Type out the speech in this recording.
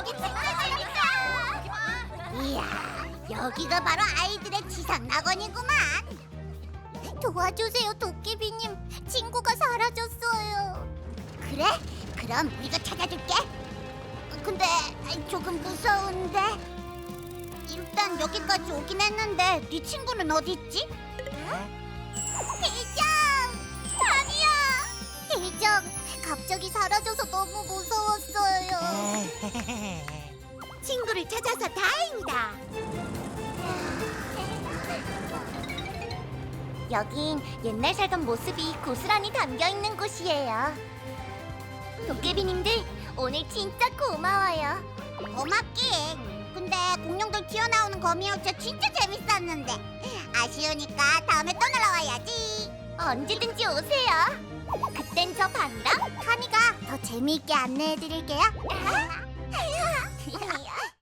여기 진짜 재밌다. 이야, 여기가 바로 아이들의 지상 낙원이구만. 도와주세요, 도깨비님. 친구가 사라졌어요. 그래? 그럼 우리가 찾아줄게. 근데 조금 무서운데. 일단 여기까지 오긴 했는데 네 친구는 어디 있지? 대장! 아니야! 대장, 갑자기 사라져서 너무 무서웠 찾아서 다행이다. 여긴 옛날 살던 모습이 고스란히 담겨 있는 곳이에요. 도깨비님들 오늘 진짜 고마워요. 고맙긴. 근데 공룡들 튀어나오는 거미호차 진짜 재밌었는데 아쉬우니까 다음에 또 놀러 와야지. 언제든지 오세요. 그땐 저 반랑 카니가 더 재미있게 안내해드릴게요.